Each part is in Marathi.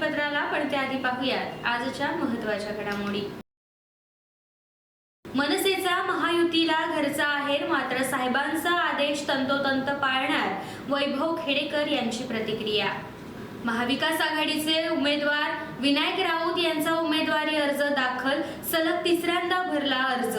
बातमीपत्राला पण त्याआधी पाहूयात. आजच्या महत्त्वाच्या घडामोडी. मनसेचा महायुतीला घरचा आहेर मात्र साहेबांचा आदेश तंतोतंत पाळणार वैभव खेडेकर यांची प्रतिक्रिया. महाविकास आघाडीचे उमेदवार विनायक राऊत यांचा उमेदवारी अर्ज दाखल सलग तिसऱ्यांदा भरला अर्ज.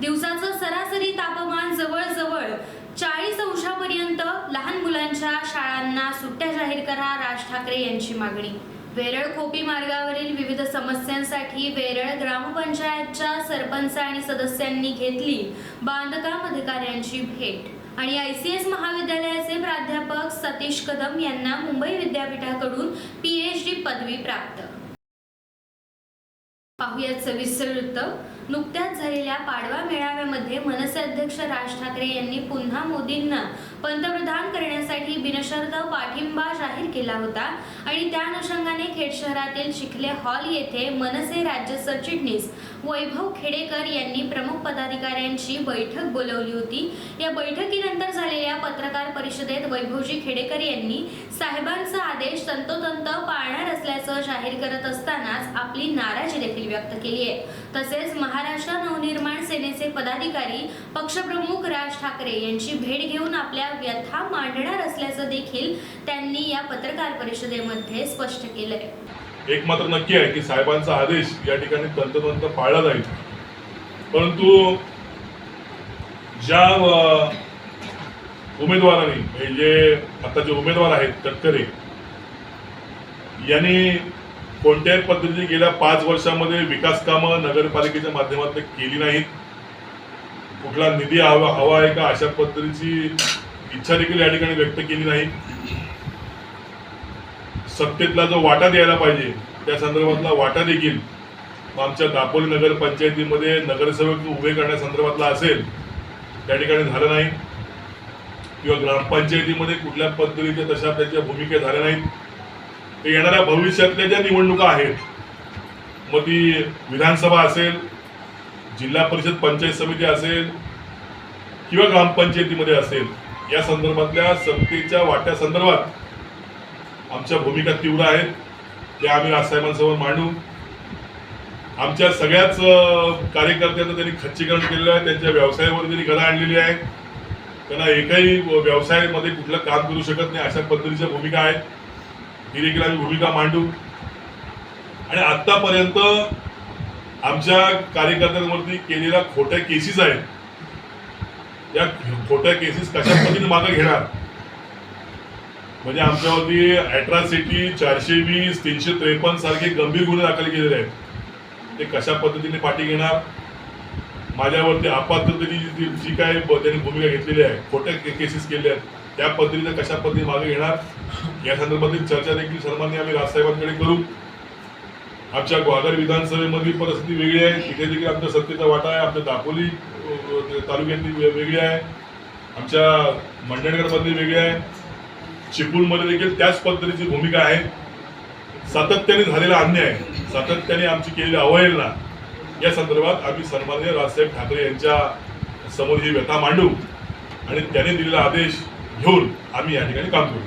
दिवसाचं सरासरी तापमान जवळजवळ चाळीस अंशापर्यंत लहान मुलांच्या शाळांना सुट्ट्या जाहीर करा राज ठाकरे यांची मागणी. वेरळ खोपी मार्गावरील विविध समस्यांसाठी वेरळ ग्रामपंचायतच्या सरपंच आणि सदस्यांनी घेतली बांधकाम अधिकाऱ्यांची भेट. आणि आय सी एस महाविद्यालयाचे प्राध्यापक सतीश कदम यांना मुंबई विद्यापीठाकडून पी एच डी पदवी प्राप्त. पाहुयात सविस्तर वृत्त. नुकत्याच झालेल्या पाडवा मेळाव्यामध्ये मनसे अध्यक्ष राज ठाकरे यांनी पुन्हा मोदींना पंतप्रधान करण्यासाठी बिनशर्त पाठिंबा जाहीर केला होता. आणि त्या अनुषंगाने खेड शहरातील शिखले हॉल येथे मनसे राज्य सरचिटणीस वैभव खेडेकर यांनी प्रमुख पदाधिकाऱ्यांची बैठक बोलवली होती. या बैठकीनंतर झालेल्या पत्रकार परिषदेत वैभवजी खेडेकर यांनी साहेबांचा आदेश तंतोतंत पाळणार असल्याचं जाहीर करत असतानाच आपली नाराजी देखील व्यक्त केली आहे. तसेच महाराष्ट्र नवनिर्माण सेनेचे पदाधिकारी पक्षप्रमुख राज ठाकरे यांची भेट घेऊन आपल्या व्यथा मांडणार असल्याचं देखील त्यांनी या पत्रकार परिषदेमध्ये स्पष्ट केलंय. एक मात्र नक्की आहे की साहेबांचा आदेश या ठिकाणी तंतोतंत पाळला जाईल. परंतु ज्या उमेदवारांनी म्हणजे आता जे उमेदवार आहेत तटकरे यांनी कोणत्याही पद्धतीने गेल्या पाच वर्षामध्ये विकास कामं नगरपालिकेच्या माध्यमातून केली नाहीत. कुठला निधी हवा हवा आहे का अशा पद्धतीची इच्छा देखील या ठिकाणी व्यक्त केली नाही. सत्तेतला जो वाटा द्यायला पाहिजे त्या संदर्भातला वाटा देखील आमच्या दापोली नगरपंचायतीमध्ये नगरसेवक उभे करण्यासंदर्भातला असेल त्या ठिकाणी झालं नाही. किंवा ग्रामपंचायतीमध्ये कुठल्या पद्धतीच्या तशा त्याच्या भूमिका झाल्या नाहीत. ते येणाऱ्या भविष्यातल्या ज्या निवडणुका आहेत मग ती विधानसभा असेल जिल्हा परिषद पंचायत समिती असेल किंवा ग्रामपंचायतीमध्ये असेल या संदर्भातल्या सत्तेच्या वाट्यासंदर्भात आमच्या भूमिका तीव्र आहेत त्या आम्ही राजसाहेबांसमोर मांडू. आमच्या सगळ्याच कार्यकर्त्यांना कार्यकर्त्यांचं त्यांनी खच्चीकरण केलेलं आहे त्यांच्या व्यवसायावर त्यांनी गदा आणलेली आहे त्यांना एकही व्यवसायामध्ये कुठलं काम करू शकत नाही अशा पद्धतीच्या भूमिका आहेत. ही देखील आम्ही भूमिका मांडू. आणि आत्तापर्यंत आमच्या कार्यकर्त्यांवरती केलेल्या खोट्या केसेस आहेत. या खोट्या केसेस कशा पद्धतीने मागे घेणार? म्हणजे आमच्यावरती अॅट्रॉसिटी चारशे वीस तीनशे त्रेपन्न सारखे गंभीर गुन्हे दाखल केलेले आहेत. ते कशा पद्धतीने पाठी घेणार? माझ्यावरती आपात जी जी काय त्यांनी भूमिका घेतलेली आहे खोट्या केसेस केल्या आहेत. त्या पद्धतीनं कशा पद्धतीने मागे घेणार या संदर्भातील चर्चा देखील सर्वांनी आम्ही राजसाहेबांकडे करू. आमच्या ग्वागर विधानसभेमधली परिस्थिती वेगळी आहे तिथे देखील आमच्या सत्तेचा वाटा आहे आमच्या दापोली तालुक्यातली वेगळी आहे आमच्या मंडणगडमधली वेगळी आहे. चिपळूणमध्ये देखील त्याच पद्धतीची भूमिका आहे. सातत्याने झालेला अन्याय सातत्याने आमची केलेली अवहेलना या संदर्भात आम्ही सन्माननीय राजसाहेब ठाकरे यांच्या समोर ही व्यथा मांडू आणि त्याने दिलेला आदेश घेऊन आम्ही या ठिकाणी काम करू.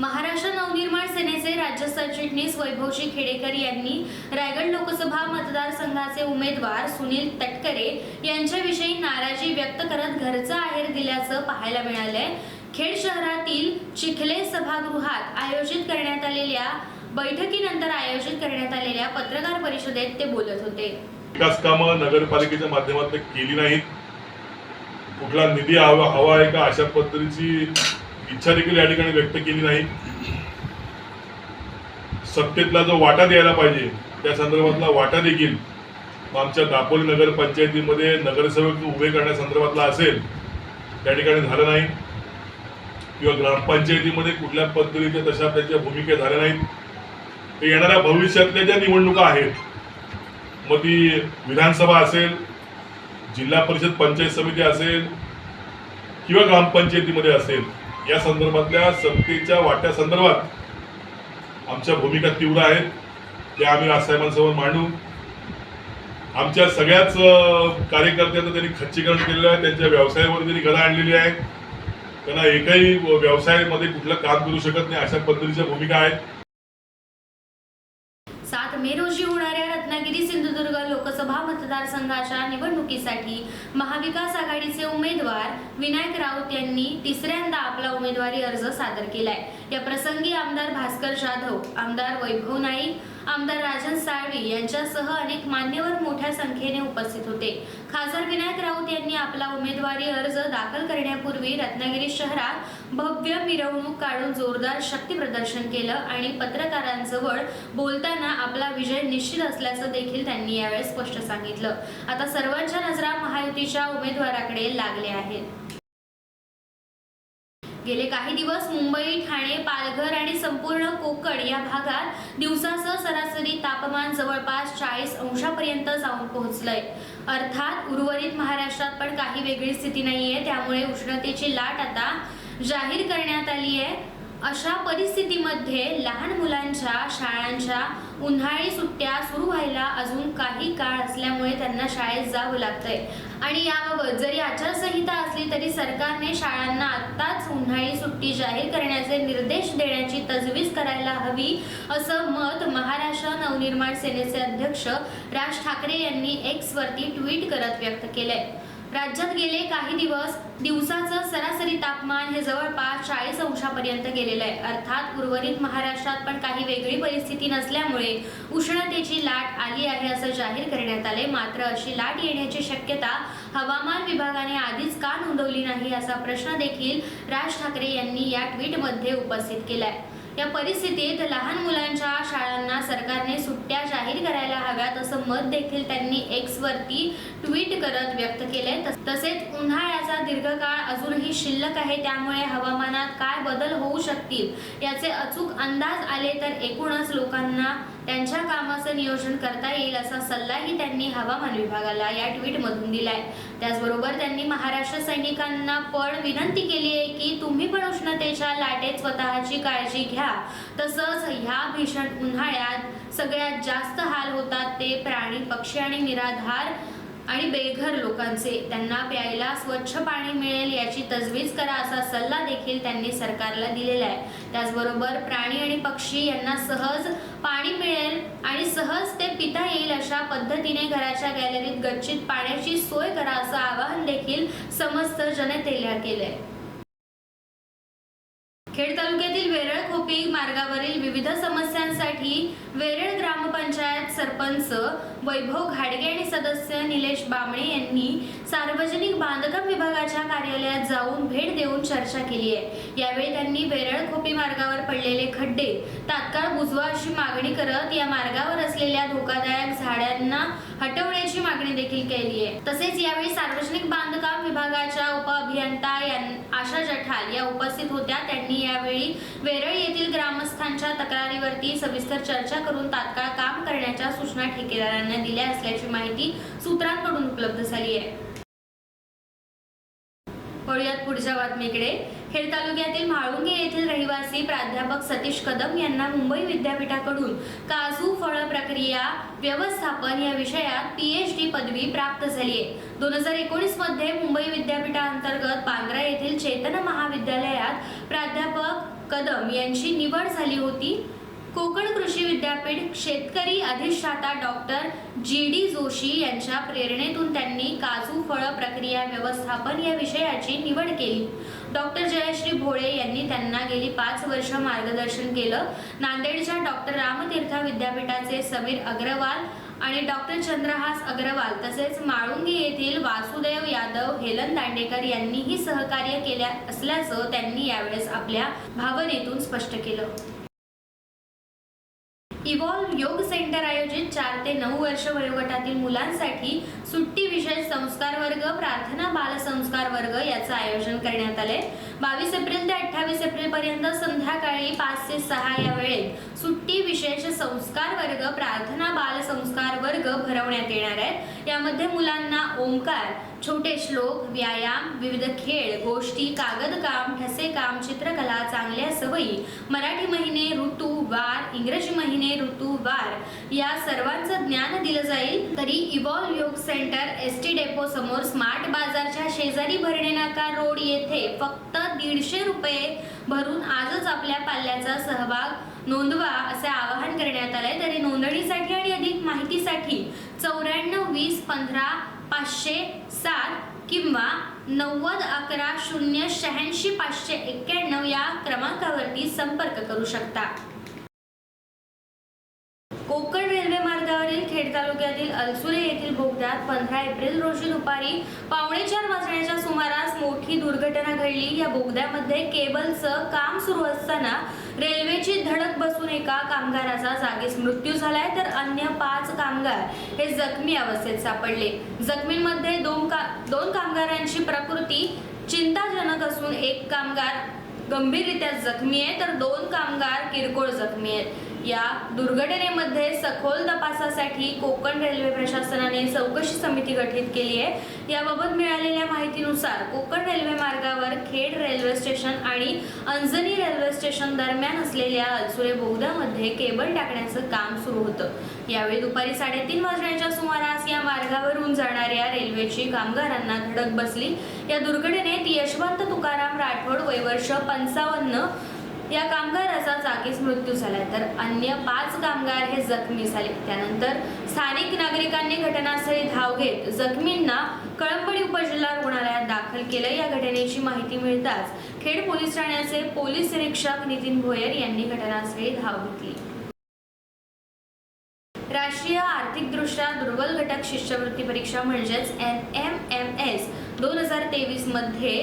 महाराष्ट्र नवनिर्माण सेनेचे राज्य सरचिटणीस वैभवजी खेडेकर यांनी रायगड लोकसभा मतदारसंघाचे उमेदवार सुनील तटकरे यांच्याविषयी नाराजी व्यक्त करत घरचा आहेर दिल्याचं पाहायला मिळालंय. खेड शहरातील चिखले सभागृहात आयोजित करण्यात आलेल्या बैठकीनंतर आयोजित करण्यात आलेल्या पत्रकार परिषदेत ते बोलत होते. विकास कामं नगरपालिकेच्या माध्यमातून केली नाहीत. कुठला निधी हवा हवा आहे का? अशा पद्धतीची इच्छा देखील या ठिकाणी व्यक्त केली नाही. सत्तेतला जो वाटा द्यायला पाहिजे त्या संदर्भातला वाटा देखील आमच्या दापोली नगरपंचायतीमध्ये नगरसेवक उभे करण्यासंदर्भातला असेल त्या ठिकाणी झालं नाही. किंवा ग्रामपंचायतीमध्ये कुठल्या पद्धतीच्या तशा त्याच्या भूमिका झाल्या नाहीत. ते येणाऱ्या भविष्यातल्या ज्या निवडणुका आहेत मग ती विधानसभा असेल जिल्हा परिषद पंचायत समिती असेल किंवा ग्रामपंचायतीमध्ये असेल या संदर्भातल्या सत्तेच्या वाट्यासंदर्भात आमच्या भूमिका तीव्र आहेत त्या आम्ही राजसाहेबांसमोर मांडू. आमच्या सगळ्याच कार्यकर्त्यांना त्यांनी खच्चीकरण केलेलं आहे त्यांच्या व्यवसायावर त्यांनी गदा आणलेली आहे. त्यांना एकही व्यवसायामध्ये कुठलं काम करू शकत नाही अशा पद्धतीच्या भूमिका आहेत. मे रोजी होणाऱ्या रत्नागिरी सिंधुदुर्ग लोकसभा मतदारसंघाच्या निवडणुकीसाठी महाविकास आघाडीचे उमेदवार विनायक राऊत यांनी तिसऱ्यांदा आपला उमेदवारी अर्ज सादर केलाय. या प्रसंगी आमदार भास्कर जाधव आमदार वैभव नाईक आमदार राजन साळवी यांच्यासह अनेक मान्यवर मोठ्या संख्येने उपस्थित होते. खासदार विनायक राऊत यांनी आपला उमेदवारी अर्ज दाखल करण्यापूर्वी रत्नागिरी शहरात भव्य मिरवणूक काढून जोरदार शक्तीप्रदर्शन केलं आणि पत्रकारांजवळ बोलताना आपला विजय निश्चित असल्याचं देखील त्यांनी यावेळी स्पष्ट सांगितलं. आता सर्वांच्या नजरा महायुतीच्या उमेदवाराकडे लागल्या आहेत. गेले काही दिवस मुंबई ठाणे पालघर आणि संपूर्ण कोकण या भागात दिवसाचं सरासरी तापमान जवळपास चाळीस अंशापर्यंत जाऊन पोहोचलंय. अर्थात उर्वरित महाराष्ट्रात पण काही वेगळी स्थिती नाहीये त्यामुळे उष्णतेची लाट आता जाहीर करण्यात आली आहे अशा परिस्थितीमध्ये लहान मुलांच्या शाळांच्या उन्हाळी सुट्ट्या सुरू व्हायला अजून काही काळ असल्यामुळे त्यांना शाळेत जावं लागतंय. आणि याबाबत जरी आचारसंहिता असली तरी सरकारने शाळांना आत्ताच उन्हाळी सुट्टी जाहीर करण्याचे निर्देश देण्याची तजवीज करायला हवी असं मत महाराष्ट्र नवनिर्माण सेनेचे अध्यक्ष राज ठाकरे यांनी एक्सवरती ट्विट करत व्यक्त केलंय. राज्यात गेले काही दिवस दिवसाचं सरासरी तापमान हे जवळपास चाळीस अंशापर्यंत गेलेलं आहे. अर्थात उर्वरित महाराष्ट्रात पण काही वेगळी परिस्थिती नसल्यामुळे उष्णतेची लाट आली आहे असं जाहीर करण्यात आले मात्र अशी लाट येण्याची शक्यता हवामान विभागाने आधीच का नोंदवली नाही असा प्रश्न देखील राज ठाकरे यांनी या ट्विटमध्ये उपस्थित केलाय. या परिस्थितीत लहान मुलांच्या शाळांना सरकारने सुट्ट्या जाहीर करायला हव्यात असं मत देखील त्यांनी एक्स वरती ट्विट करत व्यक्त केलंय. तसेच उन्हाळ्याचा दीर्घकाळ अजूनही शिल्लक आहे त्यामुळे हवामानात काय बदल होऊ शकतील याचे अचूक अंदाज आले तर एकूणच लोकांना त्यांच्या कामाचं नियोजन करता येईल असा सल्लाही त्यांनी हवामान विभागाला या ट्विटमधून दिलाय. त्याचबरोबर त्यांनी महाराष्ट्र सैनिकांना पण विनंती केली आहे की तुम्ही पण उष्णतेच्या लाटेत स्वतःची काळजी घ्या. तसंच ह्या भीषण उन्हाळ्यात सगळ्यात जास्त हाल होतात ते प्राणी पक्षी आणि निराधार आणि बेघर लोकांचे. त्यांना प्यायला स्वच्छ पाणी मिळेल याची तजवीज करा असा सल्ला देखील त्यांनी सरकारला दिलेला आहे. त्याचबरोबर प्राणी आणि पक्षी यांना सहज पाणी मिळेल आणि सहज ते पिता येईल अशा पद्धतीने घराच्या गॅलरीत गच्चीत पाण्याची सोय करा असं आवाहन देखील समस्त जनतेला केलंय. खेड तालुक्यातील वेरळ खोपी मार्गावरील विविध समस्यांसाठी वेरळ ग्रामपंचायत सरपंच वैभव घाडगे आणि सदस्य निलेश बामणे यांनी सार्वजनिक बांधकाम विभागाच्या कार्यालयात जाऊन भेट देऊन चर्चा केली आहे. यावेळी त्यांनी वेरळ खोपी मार्गावर पडलेले खड्डे तात्काळ बुजवा अशी मागणी करत या मार्गावर असलेल्या धोकादायक झाडांना हटवण्याची मागणी देखील केली आहे. तसेच यावेळी सार्वजनिक बांधकाम विभागाच्या उपअभियंता यां- आशा जठाल या उपस्थित होत्या. त्यांनी यावेळी वेरळ येथील ग्रामस्थांच्या तक्रारीवरती सविस्तर चर्चा करून तात्काळ काम करण्याच्या सूचना ठेकेदारांना दिल्या असल्याची माहिती सूत्रांकडून उपलब्ध झाली आहे. वळूयात पुढच्या बातमीकडे. खेड तालुक्यातील म्हाळुंगे येथील रहिवासी प्राध्यापक सतीश कदम यांना मुंबई विद्यापीठाकडून काजू फळ प्रक्रिया व्यवस्थापन या विषयात पीएच डी पदवी प्राप्त झाली आहे दोन हजार एकोणीसमध्ये मुंबई विद्यापीठाअंतर्गत बांद्रा येथील चेतन महाविद्यालयात प्राध्यापक कदम यांची निवड झाली होती. कोकण कृषी विद्यापीठ शेतकरी अधिष्ठाता डॉक्टर जी डी जोशी यांच्या प्रेरणेतून त्यांनी काजू फळ प्रक्रिया व्यवस्थापन या विषयाची निवड केली. डॉक्टर जयश्री भोळे यांनी त्यांना गेली पाच वर्ष मार्गदर्शन केलं. नांदेडच्या डॉक्टर रामतीर्थ विद्यापीठाचे समीर अग्रवाल आणि डॉक्टर चंद्रहास अग्रवाल तसेच माळुंगी येथील वासुदेव यादव हेलन दांडेकर यांनीही सहकार्य केल्या असल्याचं त्यांनी यावेळेस आपल्या भावनेतून स्पष्ट केलं. इव्हॉल्व योग सेंटर आयोजित चार ते नऊ वर्ष वयोगटातील मुलांसाठी सुट्टी विशेष संस्कार वर्ग प्रार्थना बाल संस्कार वर्ग याचं आयोजन करण्यात आलंय. बावीस एप्रिल ते अठ्ठावीस एप्रिल पर्यंत संध्याकाळी पाच ते सहा या वेळेत सुट्टी विशेष संस्कार वर्ग प्रार्थना बाल संस्कार वर्ग भरवण्यात येणार आहेत. यामध्ये मुलांना ओंकार छोटे श्लोक व्यायाम विविध खेळ गोष्टी कागदकाम ठसेकाम चित्रकला चांगल्या सवयी मराठी महिने ऋतू वार इंग्रजी महिने ऋतू वार या सर्वांचं ज्ञान दिलं जाईल. तरी evolve Yog centre S T depot समोर स्मार्ट बाजारच्या शेजारी भरणे नाका रोड येथे फक्त दीडशे रुपये भरून आजच आपल्या पाल्याचा सहभाग नोंदवा असे आवाहन करण्यात आलंय. तरी नोंदणीसाठी आणि अधिक माहितीसाठी चौऱ्याण्णव वीस पंधरा पाचशे सात किंवा नव्वद अकरा शून्य शहाऐंशी पाचशे एक्क्याण्णव या क्रमांकावरती संपर्क करू शकता. कोकण रेल्वे जिल्ह्यातील खेड तालुक्यातील अलसुरे येथील बोगद्यात पंधरा एप्रिल रोजी दुपारी पावणे चार वाजण्याच्या सुमारास मोठी दुर्घटना घडली. या बोगद्यामध्ये केबलचं काम सुरू असताना रेल्वेची धडक बसून एका कामगाराचा जागीच मृत्यू झालाय. तर अन्य पाच कामगार हे जखमी अवस्थेत सापडले. जखमींमध्ये दोन का दोन कामगारांची प्रकृती चिंताजनक असून एक कामगार गंभीररित्या जखमी आहे तर दोन कामगार किरकोळ जखमी आहेत. या दुर्घटनेमध्ये सखोल तपासासाठी कोकण रेल्वे प्रशासनाने चौकशी समिती गठीत केली आहे. याबाबत मिळालेल्या माहितीनुसार कोकण रेल्वे मार्गावर खेड रेल्वे स्टेशन आणि अंजनी रेल्वे स्टेशन दरम्यान असलेल्या अलसुरे बोगद्यामध्ये केबल टाकण्याचं काम सुरू होतं. यावेळी दुपारी साडेतीन वाजण्याच्या सुमारास या मार्गावरून जाणाऱ्या रेल्वेची कामगारांना धडक बसली. या दुर्घटनेत यशवंत तुकाराम राठोड वयवर्ष पंचावन्न या कामगाराचा जागीच मृत्यू झाला तर अन्य पाच कामगार हे जखमी झाले. त्यानंतर स्थानिक नागरिकांनी घटनास्थळी धाव घेत जखमींना कळंबडी उपजिल्हा रुग्णालयात दाखल केलं. या घटनेची माहिती मिळताच खेड पोलीस ठाण्याचे पोलीस निरीक्षक नितीन भोयर यांनी घटनास्थळी धाव घेतली. राष्ट्रीय आर्थिकदृष्ट्या दुर्बल घटक शिष्यवृत्ती परीक्षा म्हणजेच एन एम एम एस दोन हजार तेवीसमध्ये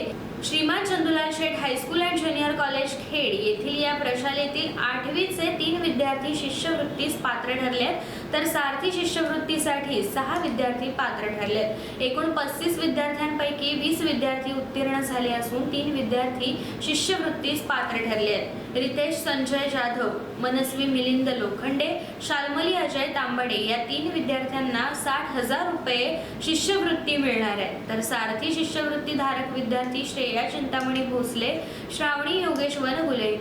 Shriman Chandulal Sheth high school and junior college Khed येथील या प्रशालेतील आठवीचे तीन विद्यार्थी शिष्यवृत्तीस पात्र ठरले आहेत तर सारथी शिष्यवृत्तीसाठी सहा विद्यार्थी पात्र ठरले आहेत एकूण पस्तीस विद्यार्थ्यांपैकी वीस विद्यार्थी उत्तीर्ण झाले असून तीन विद्यार्थी शिष्यवृत्तीस पात्र ठरले आहेत रितेश संजय जाधव मनस्वी मिलिंद लोखंडे शाल्मली अजय तांबडे या तीन विद्यार्थ्यांना साठ हजार रुपये शिष्यवृत्ती मिळणार आहे. तर सारथी शिष्यवृत्ती धारक विद्यार्थी श्रेया चिंतामणी भोसले श्रावणी योगेश वनगुले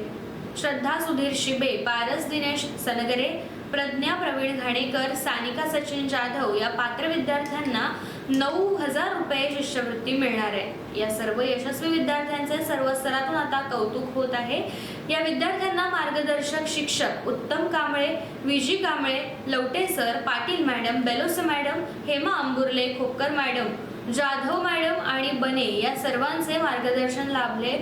श्रद्धा सुधीर शिबे पारस दिनेश सनगरे प्रज्ञा प्रवीण घाणेकर सानिका सचिन जाधव या पात्र विद्यार्थ्यांना नऊ हजार रुपये शिष्यवृत्ती मिळणार आहे. या सर्व यशस्वी विद्यार्थ्यांचे सर्व स्तरातून आता कौतुक होत आहे. या विद्यार्थ्यांना मार्गदर्शक शिक्षक Uttam Kamble Viji Kamble Lavate sir Patil madam Belose madam Hema Amburle Khopkar madam Jadhav madam आणि बने या सर्वांचे मार्गदर्शन लाभले.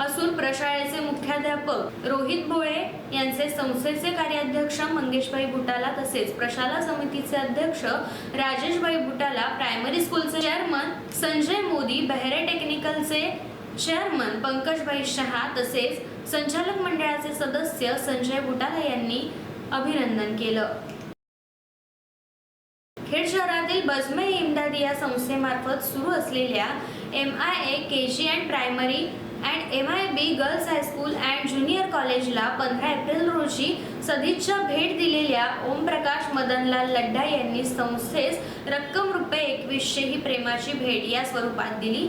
असून प्रशाळेचे मुख्याध्यापक रोहित भोळे यांचे संस्थेचे कार्याध्यक्ष मंगेशभाई बुटाला तसेच प्रशाला समितीचे अध्यक्ष राजेशभाई बुटाला प्रायमरी स्कूलचे चेअरमन संजय मोदी बहरे टेक्निकलचे चेअरमन पंकजभाई शहा तसेच संचालक मंडळाचे सदस्य संजय बुटाला यांनी अभिनंदन केलं. खेड शहरातील बजमे इमदादी या संस्थेमार्फत सुरू असलेल्या M I A K G and primary and M I B girls high school and junior कॉलेजला पंधरा एप्रिल रोजी सदिच्छा भेट दिलेल्या ओमप्रकाश मदनलाल लड्डा यांनी संस्थेस रक्कम रुपये एकवीसशे ही प्रेमाची भेट या स्वरूपात दिली.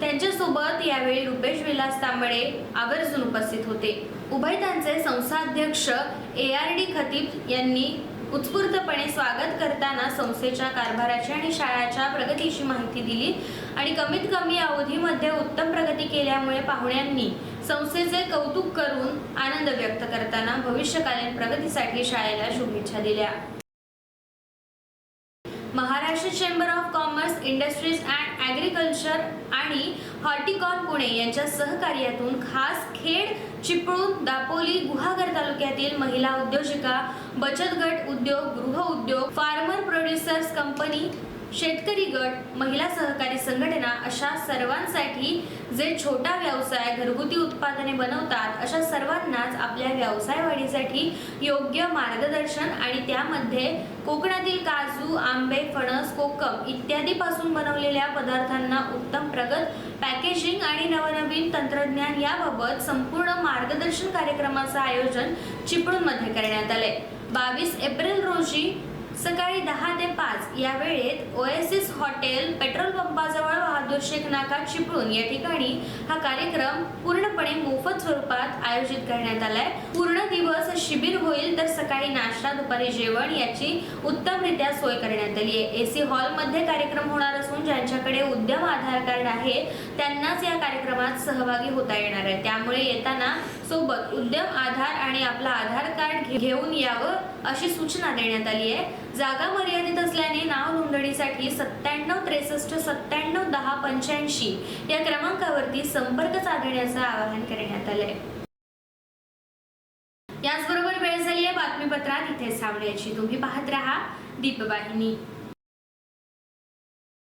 त्यांच्यासोबत यावेळी रुपेश विलास तांबडे आवर्जून उपस्थित होते. उभयतांचे संस्थाध्यक्ष ए आर डी खतीब यांनी उत्स्फूर्तपणे स्वागत करताना संस्थेच्या कारभाराची आणि शाळाच्या प्रगतीची माहिती दिली आणि कमीत कमी अवधीमध्ये उत्तम प्रगती केल्यामुळे पाहुण्यांनी संस्थेचे कौतुक करून आनंद व्यक्त करताना भविष्यकालीन प्रगतीसाठी शाळेला शुभेच्छा दिल्या. Maharashtra chamber of commerce industries and agriculture आणि हॉर्टिकॉन पुणे यांच्या सहकार्यातून खास खेड चिपळूण दापोली गुहागर तालुक्यातील महिला उद्योजिका बचत गट उद्योग गृह उद्योग फार्मर प्रोड्युसर्स कंपनी शेतकरी गट महिला सहकारी संघटना अशा सर्वांसाठी जे छोटा व्यवसाय घरगुती उत्पादने बनवतात अशा सर्वांनाच आपल्या व्यवसाय वाढीसाठी योग्य मार्गदर्शन आणि त्यामध्ये कोकणातील काजू आंबे फणस कोकम इत्यादीपासून बनवलेल्या पदार्थांना उत्तम प्रगत पॅकेजिंग आणि नवनवीन तंत्रज्ञान याबाबत संपूर्ण मार्गदर्शन कार्यक्रमाचं आयोजन चिपळूणमध्ये करण्यात आले बावीस एप्रिल रोजी सकाळी दहा ते पाच या वेळेत ओएसिस हॉटेल पेट्रोल पंपाजवळ बहादूर शेख नाका चिपळूण या ठिकाणी हा कार्यक्रम पूर्णपणे मोफत स्वरूपात आयोजित करण्यात आलाय. पूर्ण दिवस शिबिर होईल तर सकाळी नाश्ता दुपारी जेवण याची उत्तमरित्या सोय करण्यात आली आहे. एसी हॉलमध्ये कार्यक्रम होणार असून ज्यांच्याकडे उद्यम आधार कार्ड आहे त्यांनाच या कार्यक्रमात सहभागी होता येणार आहे. त्यामुळे येताना सोबत उद्यम आधार आणि आपला आधार कार्ड घेऊन यावं अशी सूचना देण्यात आली आहे. जागा मर्यादित असल्याने नाव नोंदणीसाठी सत्त्याण्णव त्रेसष्ट सत्त्याण्णव दहा पंच्याऐंशी या क्रमांकावरती संपर्क साधण्याचं आवाहन करण्यात आलंय. याचबरोबर वेळ झाली आहे बातमीपत्रात. इथे सावण्याची तुम्ही पाहत राहा दीपवाहिनी.